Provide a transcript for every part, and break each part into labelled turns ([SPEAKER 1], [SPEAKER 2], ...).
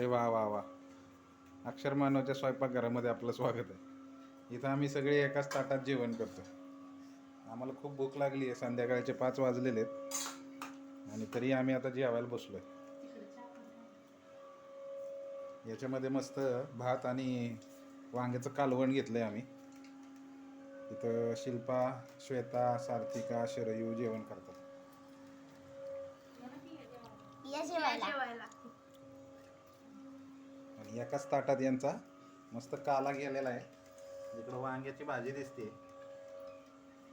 [SPEAKER 1] अरे वा वा वा. अक्षर मानवच्या स्वयंपाकघरामध्ये आपलं स्वागत आहे. इथं आम्ही सगळे एकाच ताटात जेवण करतो आम्हाला खूप भूक लागली आहे. संध्याकाळचे पाच वाजलेले आहेत. आणि तरी आम्ही आता जेवायला बसलो आहे याच्यामध्ये मस्त भात आणि वांग्याचं कालवण घेतलं आहे आम्ही. इथं शिल्पा श्वेता सार्थिका शरयू जेवण करतात.
[SPEAKER 2] या जेवायला.
[SPEAKER 1] एकाच ताटात यांचा मस्त काला गेलेला आहे. इकडं वांग्याची भाजी दिसते.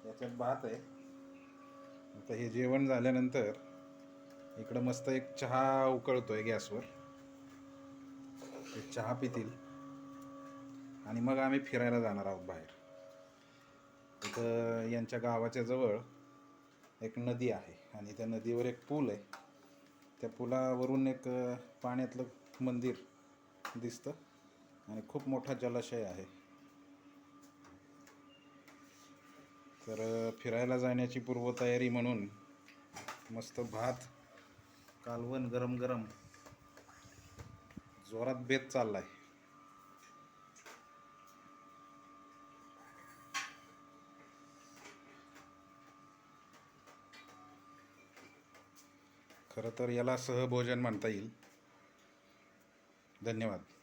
[SPEAKER 1] याच्यात भात आहे. आता हे जेवण झाल्यानंतर इकडं मस्त एक चहा उकळतो आहे गॅसवर. ते चहा पितील. आणि मग आम्ही फिरायला जाणार आहोत बाहेर. इथं यांच्या गावाच्या जवळ एक नदी आहे आणि त्या नदीवर एक पूल आहे. त्या पुलावरून एक पाण्यातलं मंदिर दिसतं. आणि खूप मोठा जलाशय आहे. तर फिरायला जाण्याची पूर्वतयारी म्हणून मस्त भात कालवण गरम गरम. जोरात बेत चाललाय. खरं तर याला सहभोजन म्हणता येईल. धन्यवाद.